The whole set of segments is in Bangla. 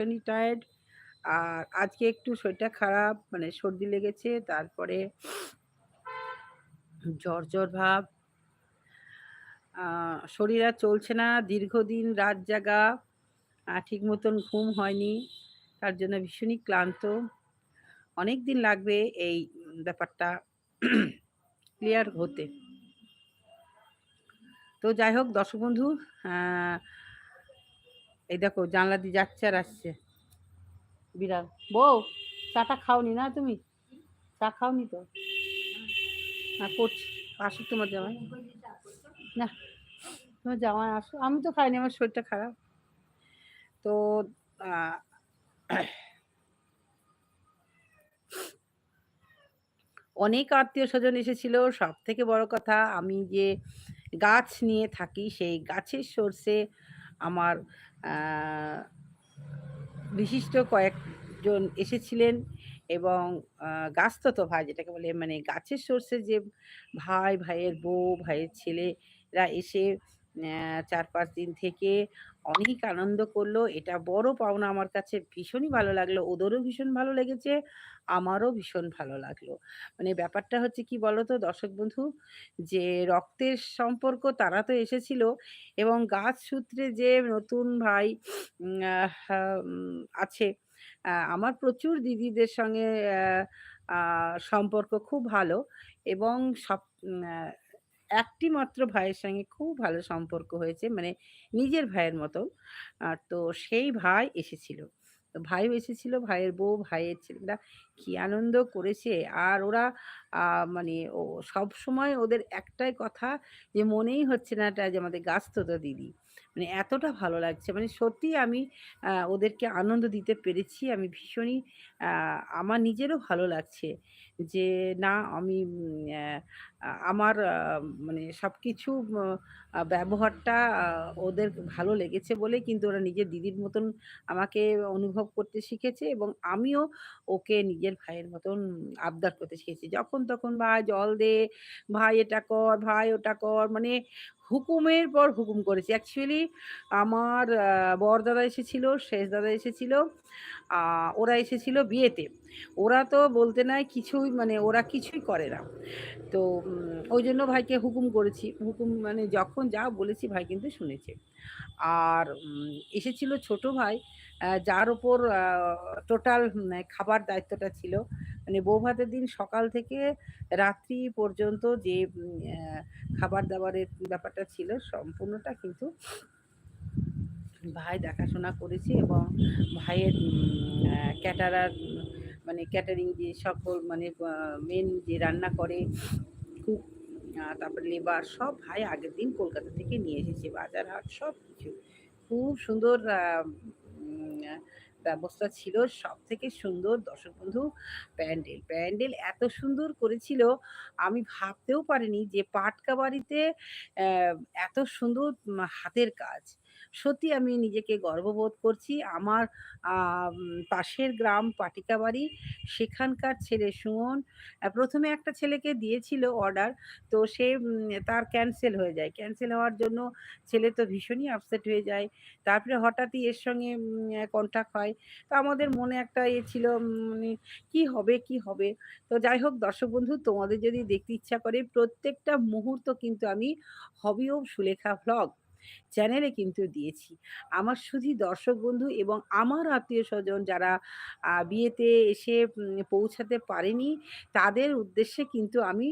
ভীষণই টায়ার্ড আর আজকে একটু শরীরটা খারাপ মানে সর্দি লেগেছে, তারপরে জ্বর জ্বর ভাব। শরীর আর চলছে না, দীর্ঘদিন রাত জাগা ঠিক মতন ঘুম হয়নি, তার জন্য ভীষণই ক্লান্ত। অনেক দিন লাগবে এই ব্যাপারটা ক্লিয়ার হতে। তো যাই হোক, দর্শক বন্ধু এই দেখো জানলা দিয়ে যাচ্ছে আর আসছে। বিড়াল। বউ চাটা খাওনি না তুমি? চা খাওনি তো? না করছি। আসুক তোমার জামাই। না তোমার জামাই আসো আমি তো খাইনি আমার শরীরটা খারাপ। তো অনেক আত্মীয় স্বজন এসেছিল। সব থেকে বড় কথা আমি যে গাছ নিয়ে থাকি সেই গাছের সোর্সে আমার বিশিষ্ট কয়েকজন এসেছিলেন এবং গাছতো ভাই যেটাকে বলে মানে গাছের সোর্সে যে ভাই, ভাইয়ের বউ, ভাইয়ের ছেলেরা এসে চার পাঁচ দিন থেকে অনেক আনন্দ করল। এটা বড় পাওনা আমার কাছে। ভীষণই ভালো লাগল। ওদেরও ভীষণ ভালো লেগেছে, আমারও ভীষণ ভালো লাগল। মানে ব্যাপারটা হচ্ছে কি বলতো, দর্শক বন্ধু? যে রক্তের সম্পর্ক তারা তো এসেছিল এবং গাছ সূত্রে যে নতুন ভাই আছে আমার প্রচুর দিদিদের সঙ্গে সম্পর্ক খুব ভালো এবং সব একটি মাত্র ভাইয়ের সঙ্গে খুব ভালো সম্পর্ক হয়েছে মানে নিজের ভাইয়ের মতো তো সেই ভাই এসেছিল। তো ভাইও এসেছিল, ভাইয়ের বউ, ভাইয়ের ছেলেরা কি আনন্দ করেছে? আর ওরা মানে ও সব সময় ওদের একটাই কথা যে মনেই হচ্ছে না এটা যে আমাদের গাছতো দিদি। মানে এতটা ভালো লাগছে। মানে সত্যি আমি ওদেরকে আনন্দ দিতে পেরেছি। আমি ভীষণই আমার নিজেরও ভালো লাগছে যে না, আমি আমার মানে সব কিছু ব্যবহারটা ওদের ভালো লেগেছে বলে কিন্তু ওরা নিজের দিদির মতন আমাকে অনুভব করতে শিখেছে এবং আমিও ওকে নিজের ভাইয়ের মতন আবদার করতে শিখেছি। যখন তখন, ভাই, জল দে, ভাই, এটা কর, ভাই, ওটা কর। মানে হুকুমের পর হুকুম করেছি। অ্যাকচুয়ালি আমার বর দাদা এসেছিল, শেষ দাদা এসেছিল ওরা এসেছিল বিয়েতে। ওরা তো বলতে নাই কিছুই মানে ওরা কিছুই করে না। তো ওই জন্য ভাইকে হুকুম করেছি। হুকুম মানে যখন যা বলেছি ভাই কিন্তু শুনেছে। আর এসেছিল ছোট ভাই যার ওপর টোটাল খাবার দায়িত্বটা ছিল। মানে বউ ভাতের দিন সকাল থেকে রাত্রি পর্যন্ত যে খাবার দাবারের ব্যাপারটা ছিল, সম্পূর্ণটা কিন্তু ভাই দেখাশোনা করেছে এবং ভাইয়ের ক্যাটারার মানে ক্যাটারিং যে সকল মানে মেন যে রান্না করে কুক তারপরে লেবার সব ভাই আগের দিন কলকাতা থেকে নিয়ে এসেছে। বাজার হাট সব কিছু খুব সুন্দর ব্যবস্থা ছিল সব থেকে সুন্দর। দর্শক বন্ধু, প্যান্ডেল। প্যান্ডেল এত সুন্দর করেছিল, আমি ভাবতেও পারিনি যে পাটকা বাড়িতে এত সুন্দর হাতের কাজ। সত্যি আমি নিজেকে গর্ববোধ করছি। আমার পাশের গ্রাম পাটিকাবাড়ি, সেখানকার ছেলে সুমন প্রথমে একটা ছেলেকে দিয়েছিল অর্ডার তো সে তার ক্যান্সেল হয়ে যায়। ক্যান্সেল হওয়ার জন্য ছেলে তো ভীষণই আপসেট হয়ে যায়। তারপরে হঠাৎই এর সঙ্গে কন্ট্যাক্ট হয়। তো আমাদের মনে একটা ইয়ে ছিল মানে কী হবে, কি হবে? তো যাই হোক, দর্শক বন্ধু, তোমাদের যদি দেখতে ইচ্ছা করে, প্রত্যেকটা মুহূর্ত কিন্তু আমি হবিও সুলেখা ভ্লগ চ্যানেলে কিন্তু দিয়েছি। আমার শুধু দর্শক বন্ধু এবং আমার আত্মীয় স্বজন যারা বিয়েতে এসে পৌঁছাতে পারেনি, তাদের উদ্দেশ্যে কিন্তু আমি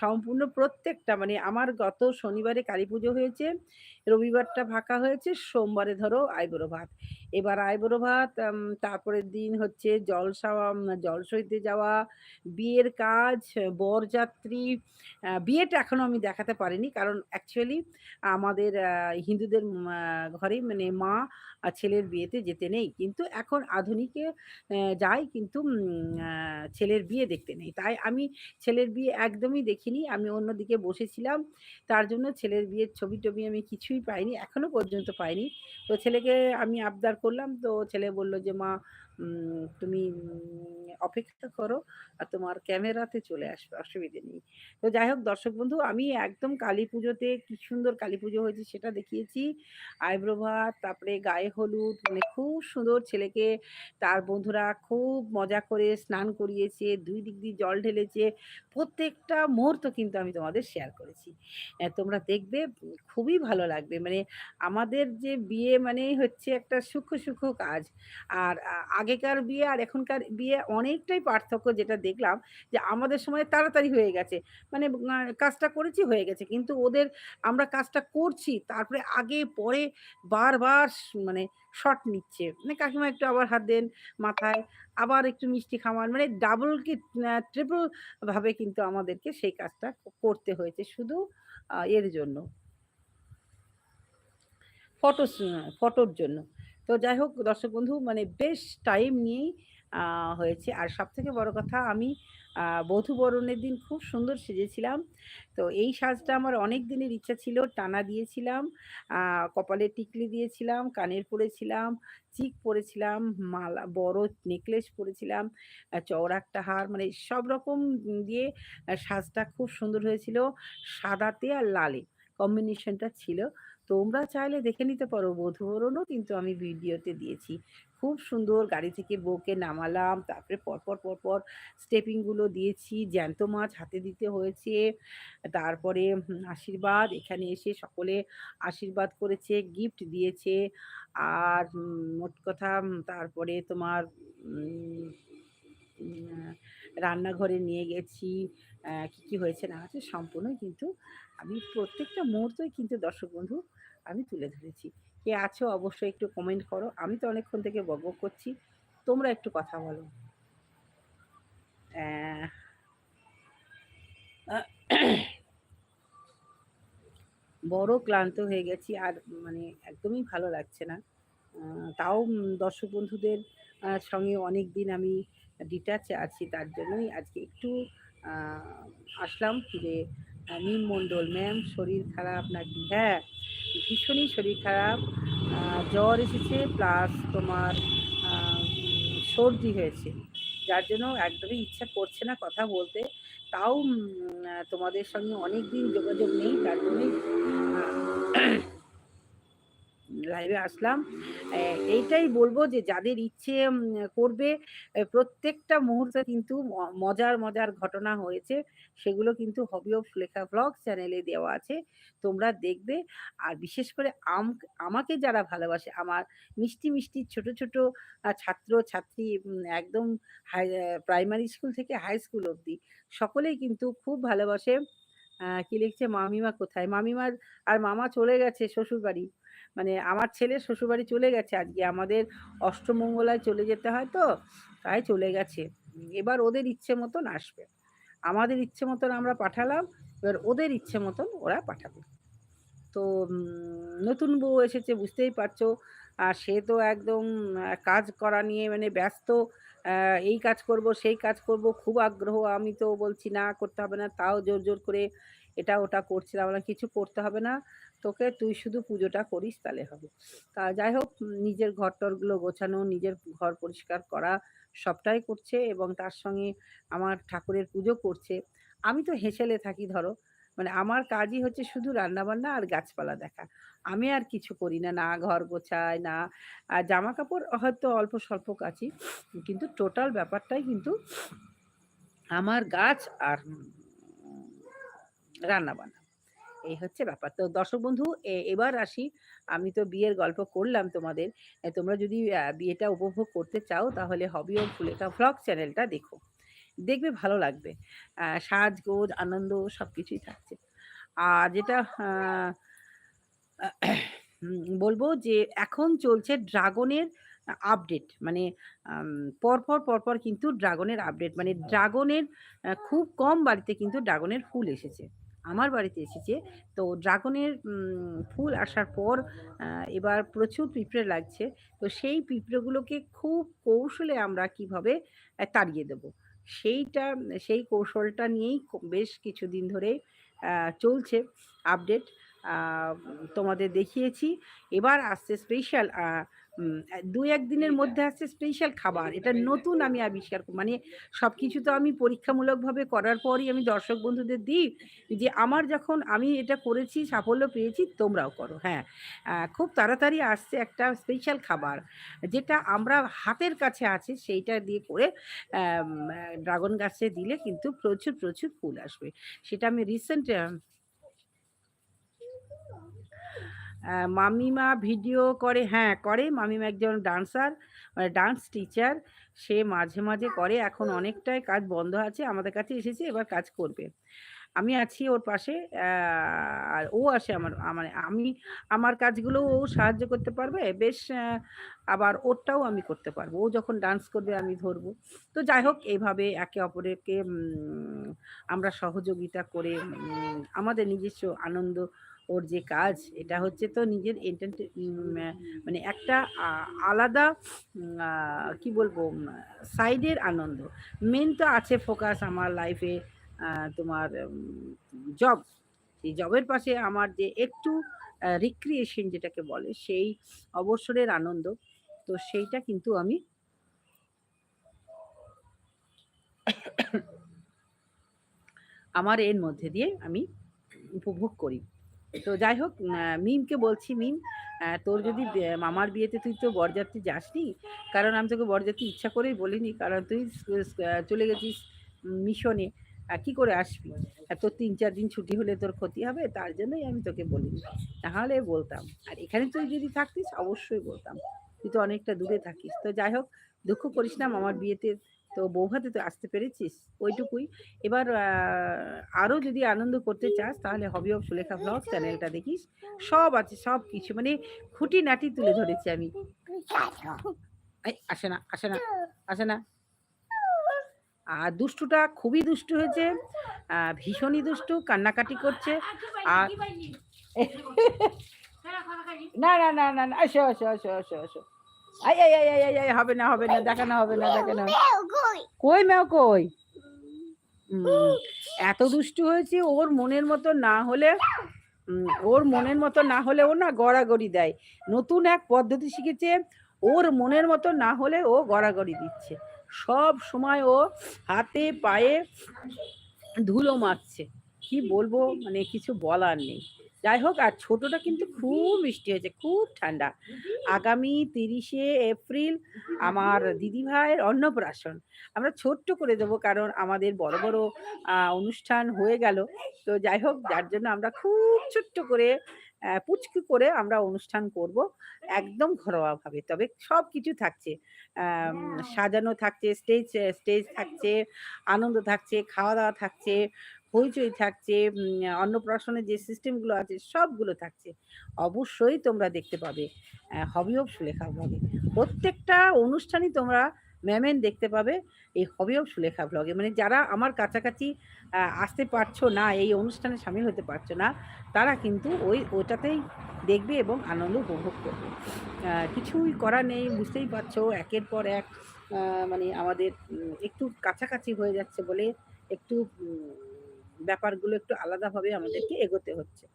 সম্পূর্ণ প্রত্যেকটা মানে আমার গত শনিবারে কালী পুজো হয়েছে, রবিবারটা ফাঁকা হয়েছে, সোমবারে ধরো আইবুড়ো ভাত। এবার আইবুড়ো ভাত তারপরের দিন হচ্ছে জলসাওয়া জলসইতে যাওয়া, বিয়ের কাজ, বরযাত্রী বিয়েটা এখনও আমি দেখাতে পারিনি কারণ অ্যাকচুয়ালি আমাদের হিন্দুদের ঘরে মানে মা আর ছেলের বিয়েতে যেতে নেই। কিন্তু এখন আধুনিকে যাই কিন্তু ছেলের বিয়ে দেখতে নেই। তাই আমি ছেলের বিয়ে একদমই দেখিনি। আমি অন্যদিকে বসেছিলাম। তার জন্য ছেলের বিয়ের ছবি টবি আমি কিছুই পাইনি, এখনও পর্যন্ত পাইনি। তো ছেলেকে আমি আবদার করলাম। তো ছেলে বলল যে, মা তুমি অপেক্ষা করো আর তোমার ক্যামেরাতে চলে আসবে অসুবিধে নেই তো যাই হোক দর্শক বন্ধু আমি একদম কালী পুজোতে কি সুন্দর কালী পুজো হয়েছে সেটা দেখিয়েছি আইব্রো ভাত তারপরে গায়ে হলুদ মানে খুব সুন্দর ছেলেকে তার বন্ধুরা খুব মজা করে স্নান করিয়েছে, দুই দিক দিয়ে জল ঢেলেছে। প্রত্যেকটা মুহূর্ত কিন্তু আমি তোমাদের শেয়ার করেছি। তোমরা দেখবে খুবই ভালো লাগবে। মানে আমাদের যে বিয়ে মানেই হচ্ছে একটা সূক্ষ্ম, সূক্ষ্ম কাজ। আর আ আগেকার বিয়ে আর এখনকার বিয়ে অনেকটাই পার্থক্য যেটা দেখলাম যে আমাদের সময় তাড়াতাড়ি হয়ে গেছে। মানে কাজটা করেছি হয়ে গেছে। কিন্তু ওদের আমরা কাজটা করছি তারপরে আগে পরে বারবার মানে শট নিচ্ছে। মানে কাকিমা একটু আবার হাত দেন মাথায়, আবার একটু মিষ্টি খাওয়ান। মানে ডাবল কি ট্রিপল ভাবে কিন্তু আমাদেরকে সেই কাজটা করতে হয়েছে শুধু এর জন্য। ফটোস ফটোর জন্য। তো যাই হোক দর্শক বন্ধু মানে বেশ টাইম নিয়েই হয়েছে। আর সব থেকে বড় কথা আমি বধূবরণের দিন খুব সুন্দর সেজেছিলাম। তো এই সাজটা আমার অনেক দিনের ইচ্ছা ছিল। টানা দিয়েছিলাম, কপালে টিকলি দিয়েছিলাম, কানের পরেছিলাম, চিক পরেছিলাম, মালা বড় নেকলেস পরেছিলাম, আ চওড়া একটা হার মানে সব রকম দিয়ে সাজটা খুব সুন্দর হয়েছিল। সাদাতে আর লালে কম্বিনেশনটা ছিল। তোমরা চাইলে দেখে নিতে পারো বধূবরণও কিন্তু আমি ভিডিওতে দিয়েছি। খুব সুন্দর গাড়ি থেকে বউকে নামালাম। তারপরে পরপর, পরপর স্টেপিংগুলো দিয়েছি। জ্যান্ত মাছ হাতে দিতে হয়েছে। তারপরে আশীর্বাদ এখানে এসে সকলে আশীর্বাদ করেছে, গিফট দিয়েছে। আর মোট কথা তারপরে তোমার রান্নাঘরে নিয়ে গেছি। কি, কি হয়েছে না হয়েছে সম্পূর্ণই কিন্তু আমি প্রত্যেকটা মুহূর্তই কিন্তু দর্শক বন্ধু আমি তুলে ধরেছি। কে আছো অবশ্যই একটু কমেন্ট করো। আমি তো অনেকক্ষণ থেকে বকবক করছি। তোমরা একটু কথা বলো। বড় ক্লান্ত হয়ে গেছি। আর মানে একদমই ভালো লাগছে না। তাও দর্শক বন্ধুদের সঙ্গে অনেক দিন আমি ডিটাচ আছি। তার জন্যই আজকে একটু আসলাম যে মিম মন্ডল, ম্যাম শরীর খারাপ নাকি? হ্যাঁ, ভীষণই শরীর খারাপ। জ্বর এসেছে প্লাস তোমার সর্দি হয়েছে। যার জন্য একদমই ইচ্ছা করছে না কথা বলতে। তাও তোমাদের সঙ্গে অনেক দিন যোগাযোগ নেই। তার জন্যই লাইভে আসলাম। এইটাই বলব যে যাদের ইচ্ছে করবে প্রত্যেকটা মুহূর্তে কিন্তু মজার, মজার ঘটনা হয়েছে। সেগুলো কিন্তু হবি অফ লেখা ব্লগ চ্যানেলে দেওয়া আছে। তোমরা দেখবে। আর বিশেষ করে আম আমাকে যারা ভালোবাসে আমার মিষ্টি, মিষ্টি ছোট, ছোট ছাত্র-ছাত্রী একদম হাই প্রাইমারি স্কুল থেকে হাই স্কুল অবধি সকলেই কিন্তু খুব ভালোবাসে। কি লিখছে মামিমা কোথায়? মামিমার আর মামা চলে গেছে শ্বশুরবাড়ি। মানে আমার ছেলে শ্বশুরবাড়ি চলে গেছে আজকে। আমাদের অষ্টমঙ্গলায় চলে যেতে হয় তো, তাই চলে গেছে। এবার ওদের ইচ্ছে মতন আসবে। আমাদের ইচ্ছে মতন আমরা পাঠালাম। এবার ওদের ইচ্ছে মতন ওরা পাঠাবে। তো নতুন বউ এসেছে বুঝতেই পারছ। আর সে তো একদম কাজ করা নিয়ে মানে ব্যস্ত। এই কাজ করব, সেই কাজ করব। খুব আগ্রহ। আমি তো বলছি না করতে হবে না। তাও জোর, জোর করে এটা ওটা করছিলাম। বললাম কিছু করতে হবে না। তোকে তুই শুধু পুজোটা করিস তাহলে হবে। তা যাই হোক নিজের ঘর-টরগুলো গোছানো, নিজের ঘর পরিষ্কার করা সবটাই করছে এবং তার সঙ্গে আমার ঠাকুরের পুজো করছে। আমি তো হেসেলে থাকি ধরো। মানে আমার কাজই হচ্ছে শুধু রান্নাবান্না আর গাছপালা দেখা। আমি আর কিছু করি না। না ঘর গোছাই, না আর জামা কাপড় হয়তো অল্প স্বল্প কাচি। কিন্তু টোটাল ব্যাপারটাই কিন্তু আমার গাছ আর উম রান্নাবান্না। এই হচ্ছে ব্যাপার। তো দর্শক বন্ধু এ এবার আসি। আমি তো বিয়ের গল্প করলাম তোমাদের। তোমরা যদি বিয়েটা উপভোগ করতে চাও তাহলে হবি অফ সুলেখা ভ্লগ চ্যানেলটা দেখো। দেখবে ভালো লাগবে। সাজগোজ, আনন্দ সব কিছুই থাকছে। আর যেটা বলব যে এখন চলছে ড্রাগনের আপডেট। মানে পরপর, পরপর কিন্তু ড্রাগনের আপডেট। মানে ড্রাগনের খুব কম বাড়িতে কিন্তু ড্রাগনের ফুল এসেছে। আমার বাড়িতে এসেছে। তো ড্রাগনের ফুল আসার পর এবার প্রচুর পিঁপড়ে লাগছে। তো সেই পিঁপড়েগুলোকে খুব কৌশলে আমরা কীভাবে তাড়িয়ে দেব। সেইটা, সেই কৌশলটা নিয়েই বেশ কিছুদিন ধরে চলছে আপডেট। তোমাদের দেখিয়েছি। এবার আসছে স্পেশাল আ উম অ্যা ২-১ দিনের মধ্যে আসছে স্পেশাল খাবার। এটা নতুন আমি আবিষ্কার মানে সবকিছু তো আমি পরীক্ষামূলকভাবে করার পরই আমি দর্শক বন্ধুদের দিই যে আমার যখন আমি এটা করেছি, সাফল্য পেয়েছি তোমরাও করো। হ্যাঁ, খুব তাড়াতাড়ি আসছে একটা স্পেশাল খাবার। যেটা আমরা হাতের কাছে আছে সেইটা দিয়ে করে ড্রাগন গাছে দিলে কিন্তু প্রচুর, প্রচুর ফুল আসবে। সেটা আমি রিসেন্ট মামিমা ভিডিও করে হ্যাঁ, করে। মামিমা একজন ডান্সার, মানে ডান্স টিচার। সে মাঝে, মাঝে করে। এখন অনেকটাই কাজ বন্ধ আছে। আমাদের কাছে এসেছে, এবার কাজ করবে। আমি আছি ওর পাশে। আর ও আসে আমার মানে আমি আমার কাজগুলোও ও সাহায্য করতে পারবে। বেশ আবার ওরটাও আমি করতে পারব। ও যখন ডান্স করবে আমি ধরবো। তো যাই হোক এভাবে একে অপরকে আমরা সহযোগিতা করে আমাদের নিজস্ব আনন্দ ওর যে কাজ, এটা হচ্ছে তো নিজের এন্টারটে মানে একটা আলাদা কি বলব সাইডের আনন্দ। মেন তো আছে ফোকাস আমার লাইফে তোমার জব। এই জবের পাশে আমার যে একটু রিক্রিয়েশন যেটাকে বলে, সেই অবসরের আনন্দ। তো সেইটা কিন্তু আমি আমার এর মধ্যে দিয়ে আমি উপভোগ করি। তো যাই হোক মিমকে বলছি, "মিম তোর যদি মামার বিয়েতে তুই তো বরযাত্রী যাসনি। কারণ আমি তোকে বরযাত্রী ইচ্ছা করেই বলিনি। কারণ তুই চলে গেছিস মিশনে। কি করে আসবি? তোর ৩-৪ দিন ছুটি হলে তোর ক্ষতি হবে। তার জন্যই আমি তোকে বলিনি। নাহলে বলতাম। আর এখানে তুই যদি থাকতিস অবশ্যই বলতাম। তুই তো অনেকটা দূরে থাকিস। তো যাই হোক দুঃখ করিস না মামার বিয়েতে তো বৌভাতে তো আসতে পেরেছিস। ওইটুকুই। এবার আ আরও যদি আনন্দ করতে চাস তাহলে হবি অফ সুলেখা ভ্লগস চ্যানেলটা দেখিস। সব আছে সব কিছু মানে খুঁটিনাটি তুলে ধরেছি আমি। আসে না, আসে না, আসে না। আর দুষ্টুটা খুবই দুষ্টু হয়েছে। ভীষণই দুষ্টু, কান্নাকাটি করছে। আর না, না, না, না, না। আসো, আসো, আসো, আসো, আসো। এই, এই, এই, এই, এই হবে না, হবে না, দেখানো হবে না, দেখানো কই ম্যাও কই? এত দুষ্টু হয়েছে ওর মনের মতো না হলে ওর মনের মতো না হলে ও না গড়াগড়ি দেয়। নতুন এক পদ্ধতি শিখেছে। ওর মনের মতো না হলে ও গড়াগড়ি দিচ্ছে। সব সময় ও হাতে পায়ে ধুলো মারছে। কি বলব মানে কিছু বলার নেই। যাই হোক আর ছোটটা কিন্তু খুব মিষ্টি হয়েছে, খুব ঠান্ডা। আগামী তিরিশে এপ্রিল আমার দিদিভাইয়ের অন্নপ্রাশন। আমরা ছোট্ট করে দেবো কারণ আমাদের বড়, বড় অনুষ্ঠান হয়ে গেল। তো যাই হোক যার জন্য আমরা খুব ছোট্ট করে পুচকি করে আমরা অনুষ্ঠান করব। একদম ঘরোয়াভাবে। তবে সব কিছু থাকছে। সাজানো থাকছে, স্টেজ স্টেজ থাকছে, আনন্দ থাকছে, খাওয়া-দাওয়া থাকছে, হইচই থাকছে, অন্নপ্রাশনের যে সিস্টেমগুলো আছে সবগুলো থাকছে। অবশ্যই তোমরা দেখতে পাবে। হবি সুলেখা ব্লগে প্রত্যেকটা অনুষ্ঠানই তোমরা মেমেন দেখতে পাবে এই হবি অফ সুলেখা ব্লগে মানে যারা আমার কাছাকাছি আসতে পারছ না, এই অনুষ্ঠানে সামিল হতে পারছ না, তারা কিন্তু ওই ওটাতেই দেখবে এবং আনন্দ উপভোগ করবে। কিছুই করার নেই বুঝতেই পারছ একের পর এক মানে আমাদের একটু কাছাকাছি হয়ে যাচ্ছে বলে একটু ব্যাপারগুলো একটু আলাদাভাবে আমাদেরকে এগোতে হচ্ছে।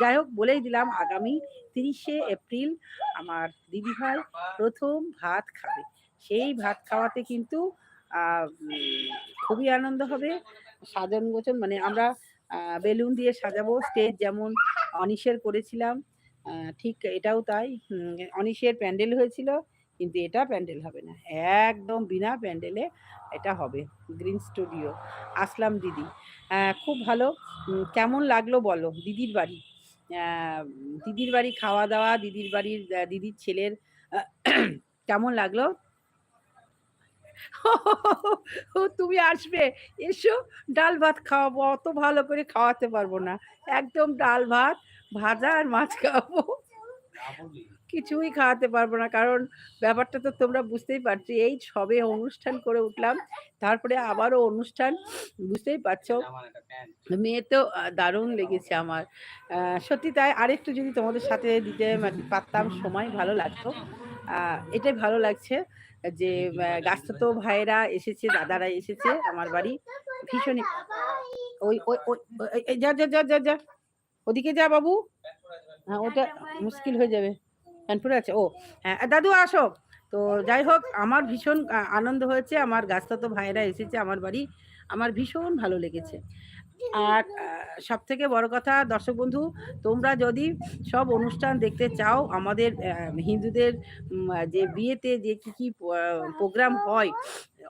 যাই হোক, বলেই দিলাম, আগামী তিরিশে এপ্রিল আমার দিদিভাই প্রথম ভাত খাবে। সেই ভাত খাওয়াতে কিন্তু খুবই আনন্দ হবে। সাজান গোচন মানে আমরা বেলুন দিয়ে সাজাবো। স্টেজ যেমন অনিশের করেছিলাম ঠিক এটাও তাই। অনিশের প্যান্ডেল হয়েছিল। কিন্তু এটা প্যান্ডেল হবে না। একদম বিনা প্যান্ডেলে এটা হবে। Green studio. আসলাম দিদি। খুব ভালো। কেমন লাগল বলো? দিদির বাড়ি। দিদির বাড়ি খাওয়া-দাওয়া, দিদির বাড়ির দিদির ছেলের কেমন লাগল? ও তুমি আসবে। এসো ডাল ভাত খাওয়াবো। অত ভালো করে খাওয়াতে পারব না। একদম ডাল ভাত, ভাজা আর মাছ খাওয়াবো। কিছুই খাওয়াতে পারব না। কারণ ব্যাপারটা তো তোমরা বুঝতেই পারছ। এই সবে অনুষ্ঠান করে উঠলাম। তারপরে আবারও অনুষ্ঠান বুঝতেই পারছ। মেয়ে তো দারুণ লেগেছে আমার। সত্যি তাই আরেকটু যদি তোমাদের সাথে দিতে পারতাম সময় ভালো লাগতো। এটাই ভালো লাগছে যে অ্যা গাছটাতো ভাইয়েরা এসেছে, দাদারা এসেছে আমার বাড়ি। ভীষণই ওই ওই যা, যা, যা, যা, যা। ওদিকে যা বাবু। হ্যাঁ ওটা মুশকিল হয়ে যাবে। কানপুরে আছে। ও হ্যাঁ দাদু আসো। তো যাই হোক আমার ভীষণ আনন্দ হয়েছে। আমার গাছটাতো ভাইয়েরা এসেছে আমার বাড়ি। আমার ভীষণ ভালো লেগেছে। আর সব থেকে বড় কথা দর্শক বন্ধু তোমরা যদি সব অনুষ্ঠান দেখতে চাও আমাদের হিন্দুদের যে বিয়েতে যে কি, কি প্রোগ্রাম হয়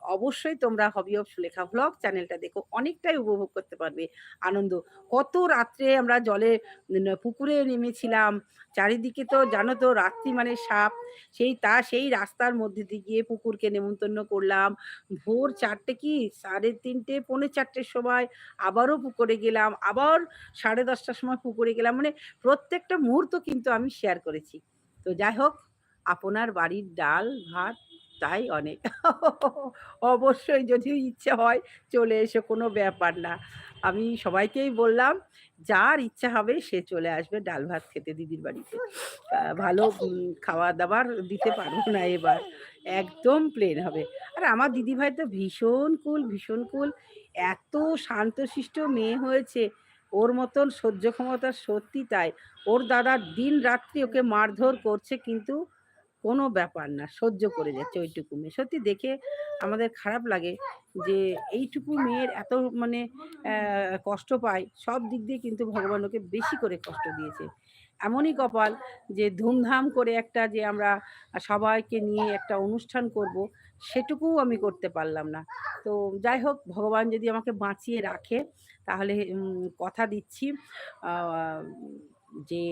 অবশ্যই তোমরা হবি অফ সুলেখা ভ্লগ চ্যানেলটা দেখো অনেকটাই উপভোগ করতে পারবে আনন্দ। কত রাত্রে আমরা জলে পুকুরে নেমেছিলাম। চারিদিকে তো জানো তো রাত্রি মানে সাপ। সেই তা সেই রাস্তার মধ্যে দিয়ে গিয়ে পুকুরকে নেমন্তন্ন করলাম। ভোর চারটে কি ৩:৩০ পৌনে চারটের সময় আবারও পুকুরে গেলাম। আবার সাড়ে দশটার সময় পুকুরে গেলাম। মানে প্রত্যেকটা মুহূর্ত কিন্তু আমি শেয়ার করেছি। তো যাই হোক আপনার বাড়ির ডাল, ভাত তাই অনেক। অবশ্যই যদি ইচ্ছা হয় চলে এসো কোনো ব্যাপার না। আমি সবাইকেই বললাম যার ইচ্ছা হবে সে চলে আসবে ডাল ভাত খেতে দিদির বাড়িতে। ভালো উম খাবার-দাবার দিতে পারব না এবার। একদম প্লেন হবে। আর আমার দিদিভাই তো ভীষণ কুল, ভীষণ কুল। এত শান্তশিষ্ট মেয়ে হয়েছে। ওর মতন সহ্য ক্ষমতা সত্যি তাই। ওর দাদা দিন-রাত্রি ওকে মারধর করছে কিন্তু কোনো ব্যাপার না। সহ্য করে যাচ্ছে ওইটুকু মেয়ে। সত্যি দেখে আমাদের খারাপ লাগে যে এইটুকু মেয়ের এত মানে কষ্ট পায়। সব দিক দিয়ে কিন্তু ভগবান ওকে বেশি করে কষ্ট দিয়েছে। এমনই কপাল যে ধুমধাম করে একটা যে আমরা সবাইকে নিয়ে একটা অনুষ্ঠান করব, সেটুকুও আমি করতে পারলাম না। তো যাই হোক ভগবান যদি আমাকে বাঁচিয়ে রাখে তাহলে কথা দিচ্ছি যে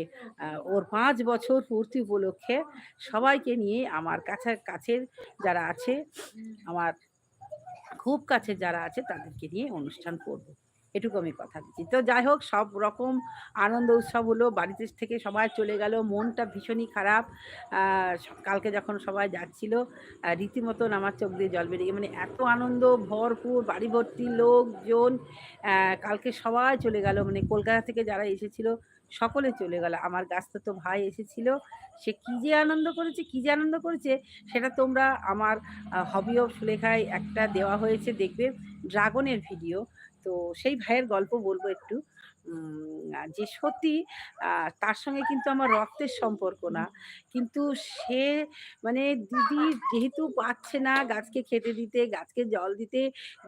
ওর পাঁচ বছর পূর্তি উপলক্ষে সবাইকে নিয়ে আমার কাছা কাছের যারা আছে, আমার খুব কাছে যারা আছে তাদেরকে নিয়ে অনুষ্ঠান করব। এটুকু আমি কথা দিচ্ছি। তো যাই হোক সব রকম আনন্দ উৎসব হলো। বাড়িতে থেকে সবাই চলে গেল। মনটা ভীষণই খারাপ। কালকে যখন সবাই যাচ্ছিল রীতিমতন আমার চোখ দিয়ে জল বেরিয়ে মানে এত আনন্দ ভরপুর বাড়ি ভর্তি লোকজন। কালকে সবাই চলে গেল। মানে কলকাতা থেকে যারা এসেছিল সকলে চলে গেল। আমার গাছটাতো ভাই এসেছিল। সে কি যে আনন্দ করেছে, কি যে আনন্দ করেছে সেটা তোমরা আমার হবি অফ সুলেখায় একটা দেওয়া হয়েছে দেখবে ড্রাগনের ভিডিও। তো সেই ভাইয়ের গল্প বলব একটু। যে সত্যি তার সঙ্গে কিন্তু আমার রক্তের সম্পর্ক না। কিন্তু সে মানে দিদি যেহেতু পাচ্ছে না গাছকে খেতে দিতে, গাছকে জল দিতে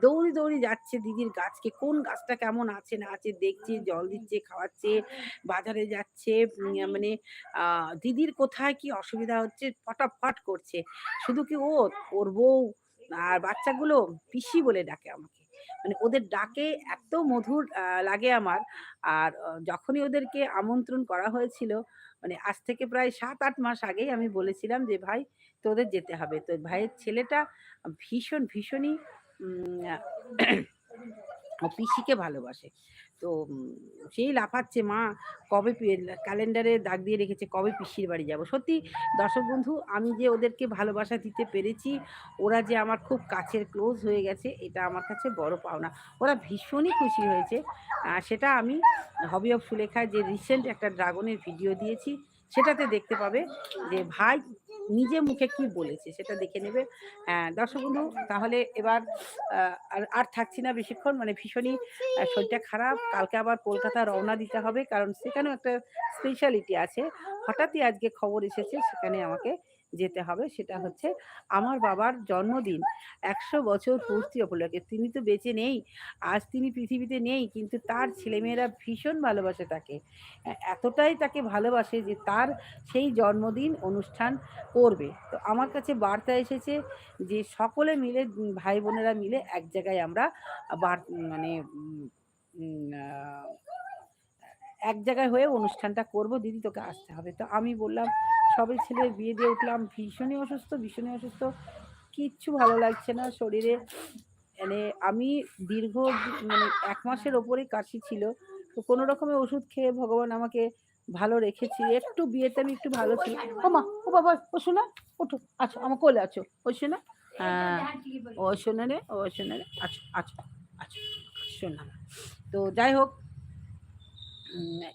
দৌড়ে, দৌড়ে যাচ্ছে দিদির গাছকে কোন গাছটা কেমন আছে না আছে দেখছে, জল দিচ্ছে, খাওয়াচ্ছে, বাজারে যাচ্ছে মানে দিদির কোথায় কি অসুবিধা হচ্ছে ফটাফট করছে। শুধু কি ও, ওর বউ আর বাচ্চাগুলো পিসি বলে ডাকে আমাকে। মানে ওদের ডাকে এত মধুর লাগে আমার। আর যখনই ওদেরকে আমন্ত্রণ করা হয়েছিল মানে আজ থেকে প্রায় ৭-৮ মাস আগেই আমি বলেছিলাম যে, "ভাই তোদের যেতে হবে।" তো ভাইয়ের ছেলেটা ভীষণ, ভীষণই পিসিকে ভালোবাসে। তো সেই লাফাচ্ছে, "মা কবে ক্যালেন্ডারে দাগ দিয়ে রেখেছে কবে পিসির বাড়ি যাব।" সত্যি দর্শক বন্ধু আমি যে ওদেরকে ভালোবাসা দিতে পেরেছি, ওরা যে আমার খুব কাছের ক্লোজ হয়ে গেছে এটা আমার কাছে বড় পাওনা। ওরা ভীষণই খুশি হয়েছে। সেটা আমি হবি অফ সুলেখায় যে রিসেন্ট একটা ড্রাগনের ভিডিও দিয়েছি সেটাতে দেখতে পাবে যে ভাই নিজে মুখে কি বলেছে সেটা দেখে নেবে। দর্শক বন্ধু, তাহলে এবার আর থাকছি না বেশিক্ষণ মানে ভীষণই শরীরটা খারাপ। কালকে আবার কলকাতা রওনা দিতে হবে, কারণ সেখানেও একটা স্পেশালিটি আছে। হঠাৎই আজকে খবর এসেছে, সেখানে আমাকে যেতে হবে। সেটা হচ্ছে আমার বাবার জন্মদিন। ১০০ বছর পূর্তি উপলক্ষে। তিনি তো বেঁচে নেই। আজ তিনি পৃথিবীতে নেই কিন্তু তার ছেলেমেয়েরা ভীষণ ভালোবাসে তাকে। এতটাই তাকে ভালোবাসে যে তার সেই জন্মদিন অনুষ্ঠান করবে। তো আমার কাছে বার্তা এসেছে যে সকলে মিলে ভাই-বোনেরা মিলে এক জায়গায় আমরা মানে এক জায়গায় হয়ে অনুষ্ঠানটা করব। দিদি তোকে আসতে হবে। তো আমি বললাম, সবে ছেলের বিয়ে দিয়ে উঠলাম। ভীষণই অসুস্থ, ভীষণই অসুস্থ। কিচ্ছু ভালো লাগছে না শরীরে। মানে আমি দীর্ঘ মানে এক মাসের উপরেই কাশি ছিল। তো কোনো রকমের ওষুধ খেয়ে ভগবান আমাকে ভালো রেখেছি। একটু বিয়েতে আমি একটু ভালো ছিলাম। মা ও বাবা! ও শোনা ওঠো। আচ্ছা আমার কোলে আছো। ওই শোনা হ্যাঁ, ও সোনা রে, ও সোনা রে। আচ্ছা আচ্ছা আছো। সোনা। তো যাই হোক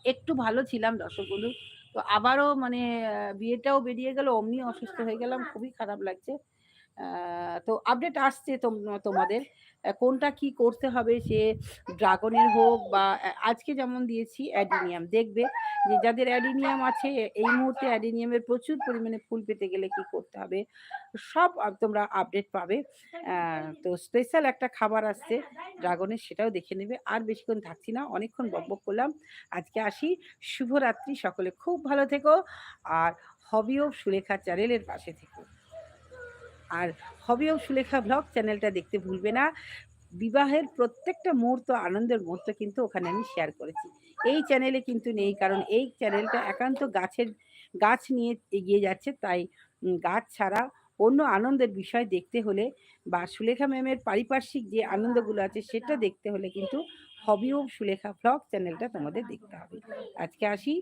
একটু ভালো ছিলাম দর্শক বন্ধু। তো আবারও মানে বিয়েটাও বেরিয়ে গেল, অমনি অসুস্থ হয়ে গেলাম। খুবই খারাপ লাগছে। তো আপডেট আসছে তোম তোমাদের। কোনটা কি করতে হবে সে ড্রাগনের হোক বা আজকে যেমন দিয়েছি অ্যাডিনিয়াম। দেখবে যে যাদের অ্যাডিনিয়াম আছে, এই মুহূর্তে অ্যাডিনিয়ামের প্রচুর পরিমাণে ফুল পেতে গেলে কি করতে হবে? সব তোমরা আপডেট পাবে। তো স্পেশাল একটা খাবার আসছে, ড্রাগনের সেটাও দেখে নেবে। আর বেশিক্ষণ থাকছি না, অনেকক্ষণ বকবক করলাম। আজকে আসি। শুভরাত্রি সকলে। খুব ভালো থেকো। আর হবি অফ সুলেখা চ্যানেলের পাশে থেকো। আর হবি সুলেখা ব্লগ চ্যানেলটা দেখতে ভুলবে না। বিবাহের প্রত্যেকটা মুহূর্ত আনন্দের মুহূর্ত কিন্তু ওখানে আমি শেয়ার করেছি। এই চ্যানেলে কিন্তু নেই, কারণ এই চ্যানেলটা একান্ত গাছের, গাছ নিয়ে এগিয়ে যাচ্ছে। তাই গাছ ছাড়া অন্য আনন্দের বিষয় দেখতে হলে বা সুলেখা ম্যামের পারিপার্শ্বিক যে আনন্দগুলো আছে সেটা দেখতে হলে কিন্তু হবি অফ সুলেখা ব্লগ চ্যানেলটা তোমাদের দেখতে হবে। আজকে আসি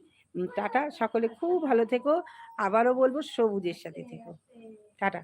টাটা। সকলে খুব ভালো থেকো। আবারও বলব, সবুজের সাথে থেকো। টাটা।